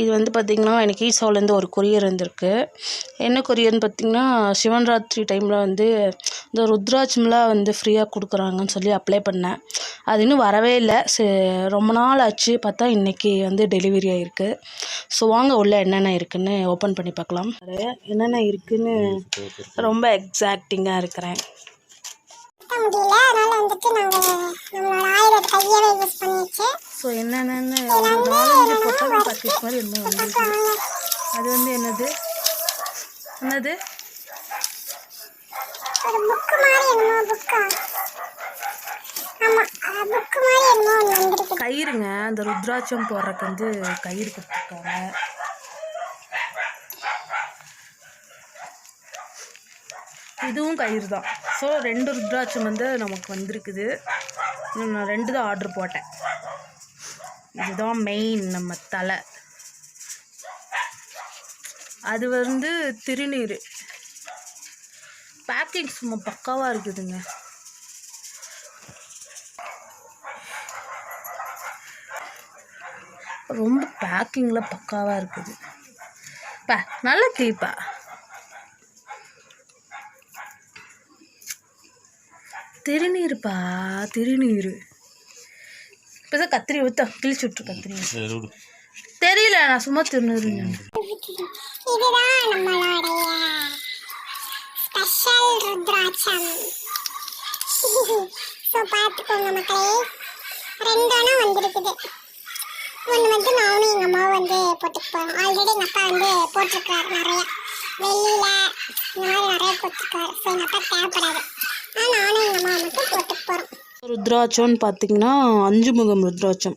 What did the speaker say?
இது வந்து பார்த்திங்கன்னா எனக்கு ஈசாவிலேருந்து ஒரு கொரியர் வந்திருக்கு. என்ன கொரியர்னு பார்த்திங்கன்னா சிவன் ராத்திரி டைமில் வந்து இந்த ருத்ராட்சம்லாம் வந்து ஃப்ரீயாக கொடுக்குறாங்கன்னு சொல்லி அப்ளை பண்ணேன். அது இன்னும் வரவே இல்லை. ரொம்ப நாள் ஆச்சு. பார்த்தா இன்றைக்கி வந்து டெலிவரி ஆகிருக்கு ஸோ வாங்க உள்ள என்னென்ன இருக்குன்னு ஓப்பன் பண்ணி பார்க்கலாம். என்னென்ன இருக்குன்னு ரொம்ப எக்ஸாக்டிங்காக இருக்கிறேன். முடியல. அதனால வந்துட்டு நாங்க நம்மளோட ஆயுதத்தை கையவே யூஸ் பண்ணியாச்சு. ஸோ என்னென்னு நாலஞ்சு பாக்கெட் மாதிரி வந்துருக்கு அது வந்து என்னது? என்னது? ஒரு புக்கு மாதிரி என்னமோ புக்கா கயிறுங்க. அந்த ருத்ராட்சம் போடுறதுக்கு வந்து கயிறு கொடுத்துருக்காங்க. இதுவும் கயிறு தான் ஸோ ரெண்டு ருத்ராட்சம் வந்து நமக்கு வந்திருக்குது. நான் ரெண்டு தான் ஆர்டர் போட்டேன். இதுதான் மெயின் நம்ம தலை. அது வந்து திருநீர் பேக்கிங் சும்மா பக்காவாக இருக்குதுங்க. ரொம்ப பேக்கிங்கில் பக்காவாக இருக்குது. பா நல்ல தீப்பா திருநீருப்பா திருநீர். இப்போ தான் கத்திரி ஊற்ற கிழிச்சு விட்ரு கத்திரி. தெரியல நான் சும்மா திருநீருங்க இதுதான் நம்மளுடைய ஸ்பெஷல் ருத்ராட்சம். ஸோ பார்த்துக்கோங்க மக்களே. ரெண்டோனா வந்திருக்குது. ஒன்று வந்து நானும் எங்கள் அம்மாவும் வந்து போட்டுக்க போகிறோம் ஆல்ரெடி எங்கள் அப்பா வந்து போட்டிருக்காரு நிறைய. வெள்ளியில் இந்த மாதிரி நிறைய போட்டிருக்காரு. ஸோ எங்கள் அப்பா தேவைப்படாது. ருத்ராட்சம்னு பார்த்தீங்கன்னா அஞ்சு முகம் ருத்ராட்சம்.